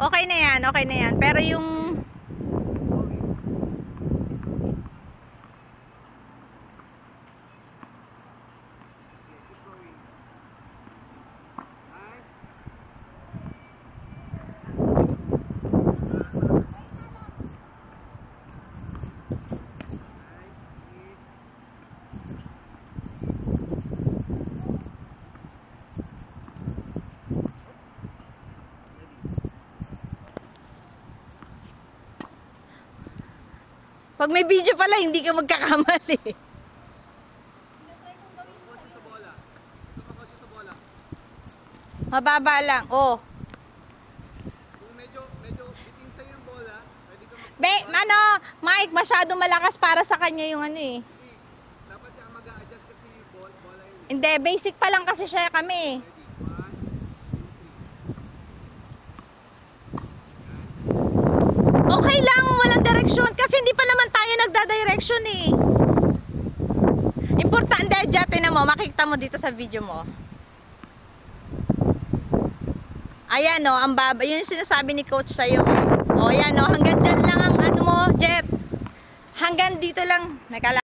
Okay na yan, okay na yan. Pero yung... Pag may video pala, hindi ka magkakamali. Bola. Bola. Mababa lang. Oh. Kung medyo, medyo itim sa'yo yung bola, pwede ka mag- Be, ano, Mike, masyado malakas para sa kanya yung ano eh. Dapat siya mag-a-adjust kasi ball, bola yun. eh. Hindi, basic pa lang kasi siya kami. Ready? One, two, Okay lang, walang direksyon. Kasi hindi pa naman tayo nagda-direction eh. Jate na mo, makikita mo dito sa video mo. Ayan o, ang baba. Yun sinasabi ni coach sa'yo. O, ayan o, hanggang dyan lang ang ano mo, Jet. Hanggang dito lang. Nakala